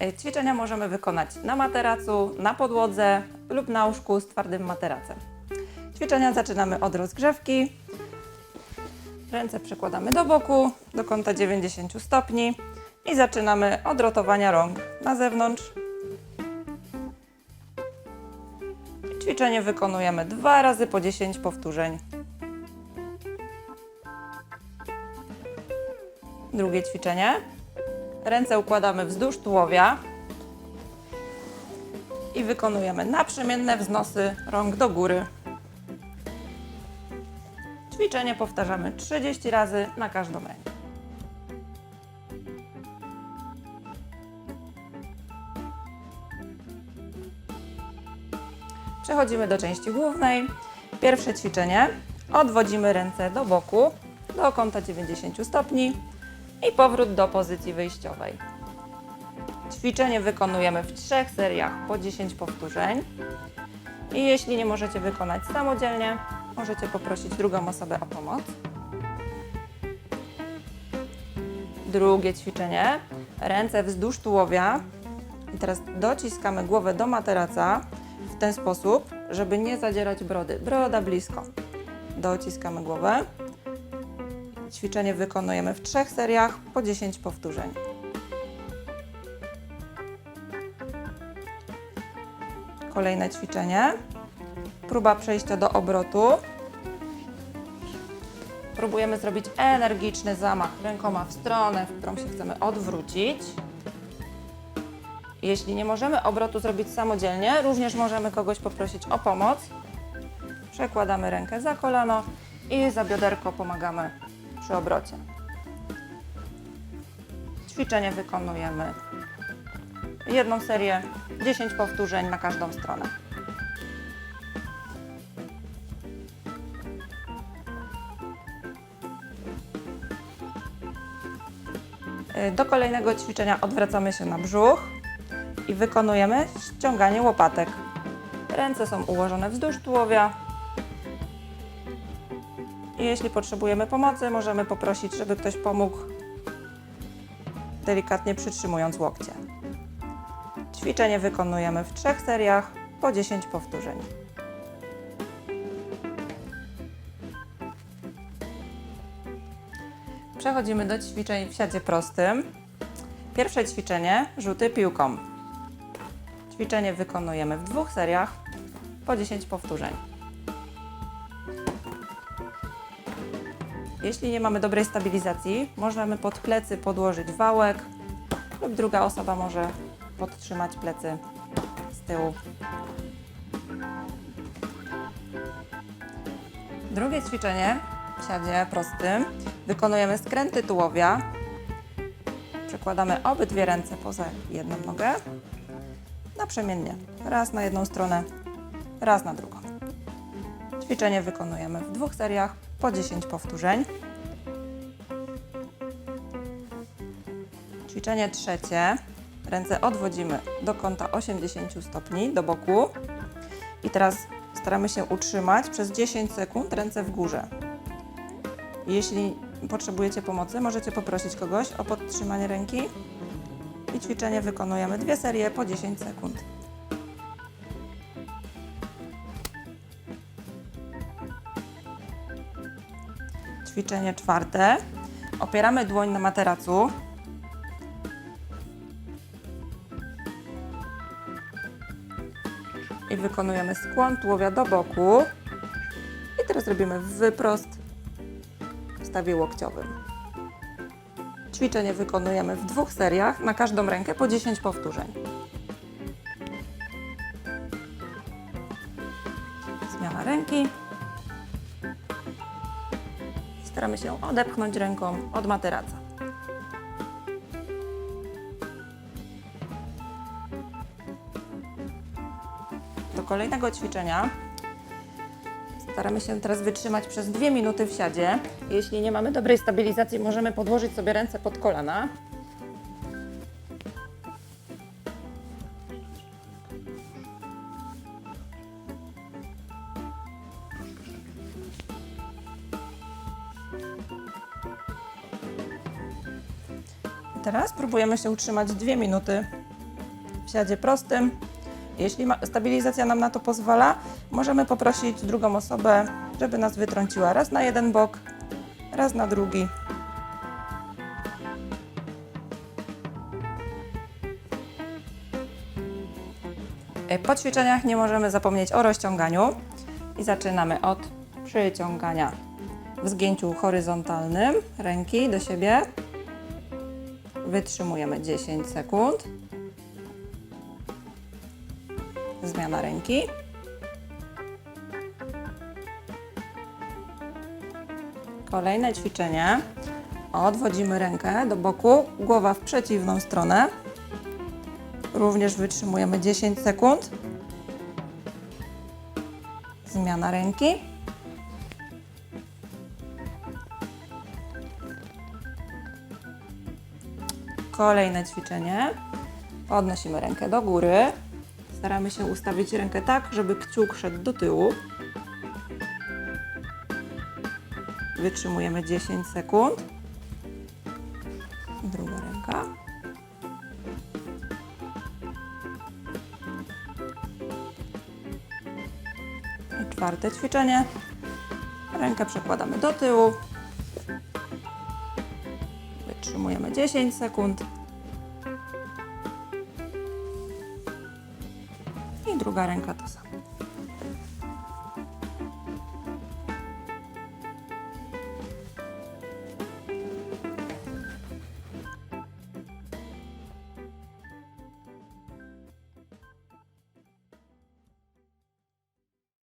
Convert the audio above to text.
E, Ćwiczenia możemy wykonać na materacu, na podłodze lub na łóżku z twardym materacem. Ćwiczenia zaczynamy od rozgrzewki. Ręce przekładamy do boku, do kąta 90 stopni i zaczynamy od rotowania rąk na zewnątrz. Ćwiczenie wykonujemy dwa razy po 10 powtórzeń. Drugie ćwiczenie. Ręce układamy wzdłuż tułowia i wykonujemy naprzemienne wznosy rąk do góry. Ćwiczenie powtarzamy 30 razy na każdą rękę. Przechodzimy do części głównej. Pierwsze ćwiczenie. Odwodzimy ręce do boku, do kąta 90 stopni i powrót do pozycji wyjściowej. Ćwiczenie wykonujemy w trzech seriach po 10 powtórzeń. I jeśli nie możecie wykonać samodzielnie, możecie poprosić drugą osobę o pomoc. Drugie ćwiczenie. Ręce wzdłuż tułowia. I teraz dociskamy głowę do materaca w ten sposób, żeby nie zadzierać brody. Broda blisko. Dociskamy głowę. Ćwiczenie wykonujemy w trzech seriach po 10 powtórzeń. Kolejne ćwiczenie. Próba przejścia do obrotu. Próbujemy zrobić energiczny zamach rękoma w stronę, w którą się chcemy odwrócić. Jeśli nie możemy obrotu zrobić samodzielnie, również możemy kogoś poprosić o pomoc. Przekładamy rękę za kolano i za bioderko pomagamy przy obrocie. Ćwiczenie wykonujemy jedną serię, 10 powtórzeń na każdą stronę. Y, Do kolejnego ćwiczenia odwracamy się na brzuch i wykonujemy ściąganie łopatek. Ręce są ułożone wzdłuż tułowia. Jeśli potrzebujemy pomocy, możemy poprosić, żeby ktoś pomógł, delikatnie przytrzymując łokcie. Ćwiczenie wykonujemy w trzech seriach po 10 powtórzeń. Przechodzimy do ćwiczeń w siadzie prostym. Pierwsze ćwiczenie rzuty piłką. Ćwiczenie wykonujemy w dwóch seriach po 10 powtórzeń. Jeśli nie mamy dobrej stabilizacji, możemy pod plecy podłożyć wałek lub druga osoba może podtrzymać plecy z tyłu. Drugie ćwiczenie w siadzie prostym wykonujemy skręty tułowia. Przekładamy obydwie ręce poza jedną nogę naprzemiennie. Raz na jedną stronę, raz na drugą. Ćwiczenie wykonujemy w dwóch seriach po 10 powtórzeń. Ćwiczenie trzecie. Ręce odwodzimy do kąta 80 stopni do boku. I teraz staramy się utrzymać przez 10 sekund ręce w górze. Jeśli potrzebujecie pomocy, możecie poprosić kogoś o podtrzymanie ręki. I ćwiczenie wykonujemy dwie serie po 10 sekund. Ćwiczenie czwarte. Opieramy dłoń na materacu. I wykonujemy skłon tułowia do boku. I teraz robimy wyprost w stawie łokciowym. Ćwiczenie wykonujemy w dwóch seriach, na każdą rękę po 10 powtórzeń. Zmiana ręki. Staramy się odepchnąć ręką od materaca. Do kolejnego ćwiczenia staramy się teraz wytrzymać przez dwie minuty w siadzie. Jeśli nie mamy dobrej stabilizacji, możemy podłożyć sobie ręce pod kolana. Teraz próbujemy się utrzymać dwie minuty w siadzie prostym. Jeśli stabilizacja nam na to pozwala, możemy poprosić drugą osobę, żeby nas wytrąciła raz na jeden bok, raz na drugi. E, Po ćwiczeniach nie możemy zapomnieć o rozciąganiu i zaczynamy od przyciągania w zgięciu horyzontalnym ręki do siebie. Wytrzymujemy 10 sekund. Zmiana ręki. Kolejne ćwiczenie. Odwodzimy rękę do boku, głowa w przeciwną stronę. Również wytrzymujemy 10 sekund. Zmiana ręki. Kolejne ćwiczenie. Podnosimy rękę do góry. Staramy się ustawić rękę tak, żeby kciuk szedł do tyłu. Wytrzymujemy 10 sekund. Druga ręka. I czwarte ćwiczenie. Rękę przekładamy do tyłu. Wytrzymujemy 10 sekund. I druga ręka to samo.